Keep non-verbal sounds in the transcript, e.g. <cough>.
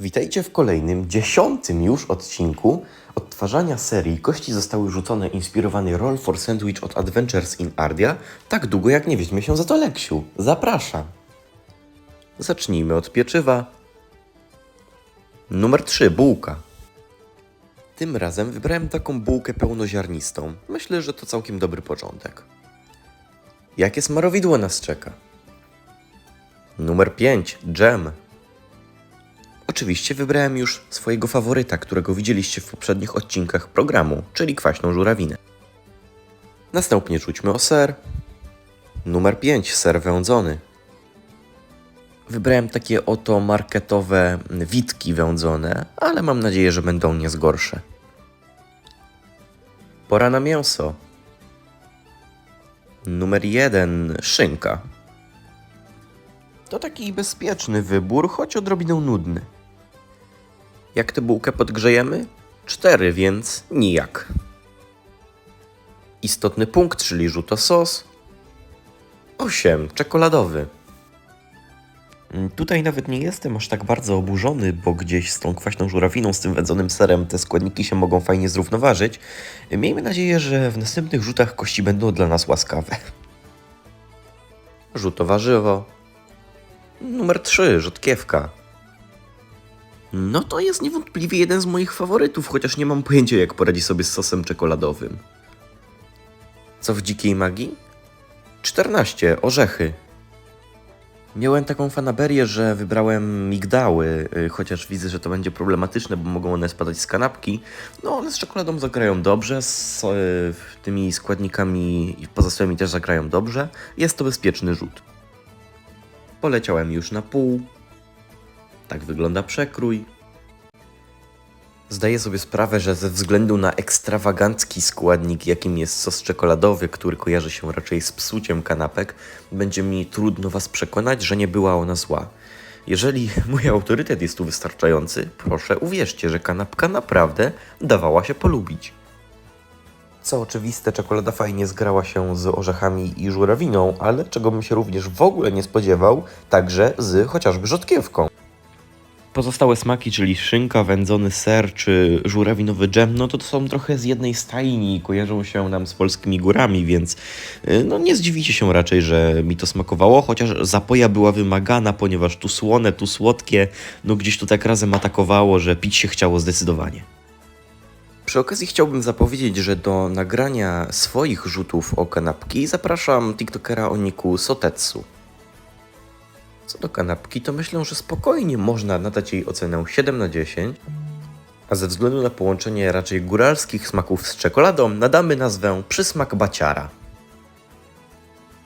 Witajcie w kolejnym, dziesiątym już odcinku odtwarzania serii Kości zostały rzucone inspirowany Roll for Sandwich od Adventures in Ardia, tak długo jak nie weźmie się za to Leksiu. Zapraszam. Zacznijmy od pieczywa. Numer 3. Bułka. Tym razem wybrałem taką bułkę pełnoziarnistą. Myślę, że to całkiem dobry początek. Jakie smarowidło nas czeka? Numer 5. Dżem. Oczywiście wybrałem już swojego faworyta, którego widzieliście w poprzednich odcinkach programu, czyli kwaśną żurawinę. Następnie rzućmy o ser. Numer 5. Ser wędzony. Wybrałem takie oto marketowe witki wędzone, ale mam nadzieję, że będą nie gorsze. Pora na mięso. Numer 1. Szynka. To taki bezpieczny wybór, choć odrobinę nudny. Jak tę bułkę podgrzejemy? Cztery, więc nijak. Istotny punkt, czyli rzuto sos. Osiem, czekoladowy. Mm, Tutaj nawet nie jestem aż tak bardzo oburzony, bo gdzieś z tą kwaśną żurawiną, z tym wędzonym serem te składniki się mogą fajnie zrównoważyć. Miejmy nadzieję, że w następnych rzutach kości będą dla nas łaskawe. Rzut o warzywo. Numer 3, rzodkiewka. No to jest niewątpliwie jeden z moich faworytów, chociaż nie mam pojęcia jak poradzi sobie z sosem czekoladowym. Co w dzikiej magii? 14. Orzechy. Miałem taką fanaberię, że wybrałem migdały, y, chociaż widzę, że to będzie problematyczne, bo mogą one spadać z kanapki. No one z czekoladą zagrają dobrze, z y, tymi składnikami pozostałymi też zagrają dobrze. Jest to bezpieczny rzut. Poleciałem już na pół. Tak wygląda przekrój. Zdaję sobie sprawę, że ze względu na ekstrawagancki składnik, jakim jest sos czekoladowy, który kojarzy się raczej z psuciem kanapek, będzie mi trudno Was przekonać, że nie była ona zła. Jeżeli <laughs> mój autorytet jest tu wystarczający, proszę uwierzcie, że kanapka naprawdę dawała się polubić. Co oczywiste, czekolada fajnie zgrała się z orzechami i żurawiną, ale czego bym się również w ogóle nie spodziewał, także z chociażby rzodkiewką. Pozostałe smaki, czyli szynka, wędzony ser czy żurawinowy dżem, no to, to są trochę z jednej stajni i kojarzą się nam z polskimi górami, więc y, no nie zdziwicie się raczej, że mi to smakowało, chociaż zapoja była wymagana, ponieważ tu słone, tu słodkie, no gdzieś tu tak razem atakowało, że pić się chciało zdecydowanie. Przy okazji chciałbym zapowiedzieć, że do nagrania swoich rzutów o kanapki zapraszam TikTokera o niku Sotetsu. Co do kanapki, to myślę, że spokojnie można nadać jej ocenę 7 na 10, a ze względu na połączenie raczej góralskich smaków z czekoladą nadamy nazwę przysmak baciara.